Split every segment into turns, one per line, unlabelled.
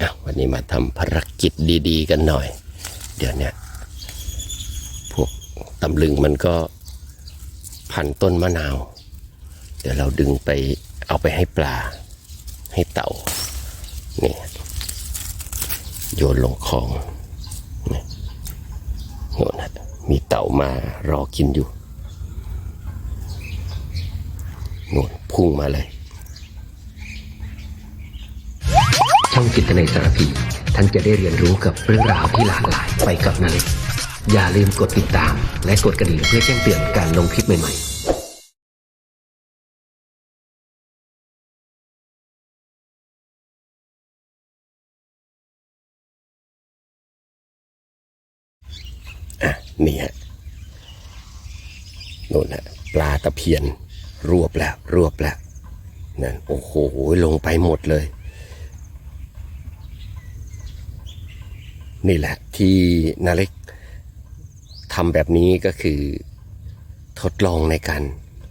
อะวันนี้มาทำภารกิจดี ๆ กันหน่อย เดี๋ยวนี้พวกตำลึงมันก็พันต้นมะนาว เดี๋ยวเราดึงไปเอาไปให้ปลา ให้เต่านี่โยนลงคลองนี่โน่นนะมีเต่ามารอกินอยู่โน่นพุ่งมาเลย
กิตในสารพี ท่านจะได้เรียนรู้กับเรื่องราวที่หลากหลายไปกับนาเล็กอย่าลืมกดติดตาม และกดกระดิ่งเพื่อแจ้งเตือนการลงคลิปใหม่ๆ
นี่ฮะนู่นฮะปลาตะเพียน รวบแล้ว รวบแล้วนั่นโอ้โหลงไปหมดเลย นี่แหละที่นาเล็กทำแบบนี้ก็คือทดลองในการ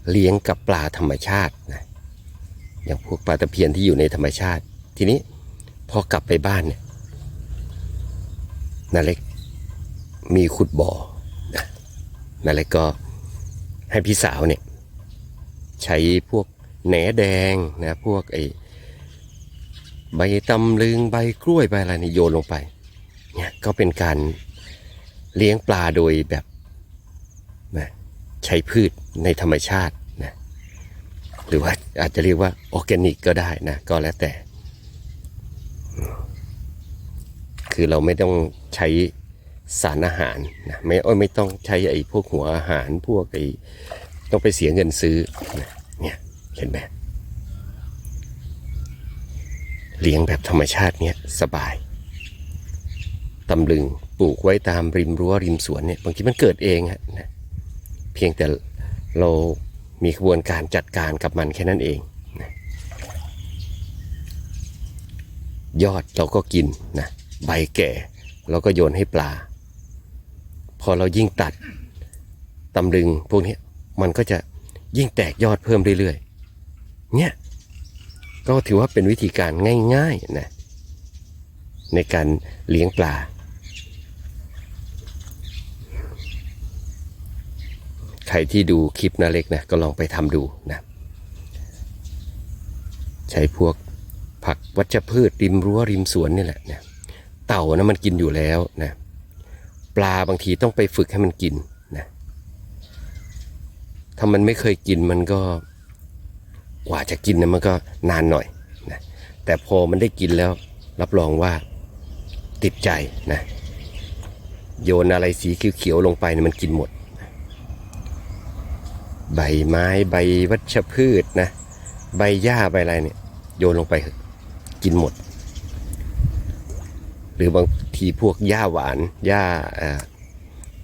เลี้ยงกับปลาธรรมชาตินะอย่างพวกปลาตะเพียนที่อยู่ในธรรมชาติ ทีนี้พอกลับไปบ้านเนี่ยนาเล็กมีขุดบ่อนะนั่นแหละก็ให้พี่สาวเนี่ยใช้พวกแหนแดงนะพวกไอ้ใบตำลึงใบกล้วยใบอะไรนี่โยนลงไป เนี่ยก็เป็นการเลี้ยงปลาโดยแบบนะใช้พืชในธรรมชาตินะหรือว่าอาจจะเรียกว่าออร์แกนิกก็ได้นะก็แล้วแต่ คือเราไม่ต้องใช้สารอาหารนะไม่อ้อยไม่ต้องใช้ไอ้พวกหัวอาหารพวกไอ้ต้องไปเสียเงินซื้อนะเนี่ยเห็นไหมเลี้ยงแบบธรรมชาติเนี่ยสบาย ตำลึงปลูกไว้ตามริมรั้วริมสวนเนี่ยบางทีมันเกิดเองฮะนะเพียงแต่เรามีกระบวนการจัดการกับมันแค่นั้นเองนะยอดเราก็กินนะใบแก่เราก็โยนให้ปลา พอเรายิ่งตัดตำลึงพวกนี้มันก็จะยิ่งแตกยอดเพิ่มเรื่อยๆ เนี่ยก็ถือว่าเป็นวิธีการง่ายๆนะในการเลี้ยงปลา ใครที่ดูคลิปนาเล็กนะก็ลองไปทำดูนะใช้พวกผักวัชพืชริมรั้วริมสวนนี่แหละนะเต่านะมันกินอยู่แล้วนะปลาบางทีต้องไปฝึกให้มันกินนะถ้ามันไม่เคยกินมันก็กว่าจะกินนะมันก็นานหน่อยนะแต่พอมันได้กินแล้ว รับรองว่าติดใจนะโยนอะไรสีเขียวๆลงไปเนี่ยมันกินหมด ใบไม้ใบวัชพืชนะ ใบหญ้าใบอะไรเนี่ยโยนลงไปกินหมด หรือบางทีพวกหญ้าหวานหญ้า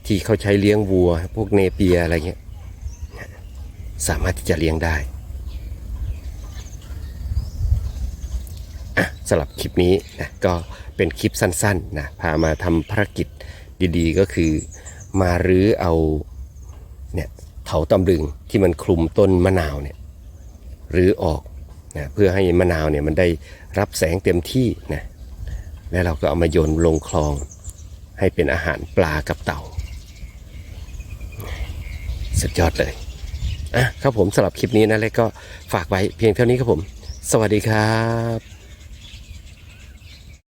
ที่เขาใช้เลี้ยงวัว พวกเนเปียอะไรเงี้ยสามารถที่จะเลี้ยงได้สำหรับคลิปนี้นะก็เป็นคลิปสั้นๆนะพามาทำภารกิจดีๆ ก็คือมารื้อเอาเนี่ย เถาตำลึงที่มันคลุมต้นมะนาวเนี่ยรื้อออกนะเพื่อให้มะนาวเนี่ยมันได้รับแสงเต็มที่นะแล้วเราก็เอามาโยนลงคลอง ให้เป็นอาหารปลากับเต่า สุดยอดเลยอะครับผมสำหรับคลิปนี้นะเล็กก็ฝากไว้เพียงเท่านี้ครับผม สวัสดีครับ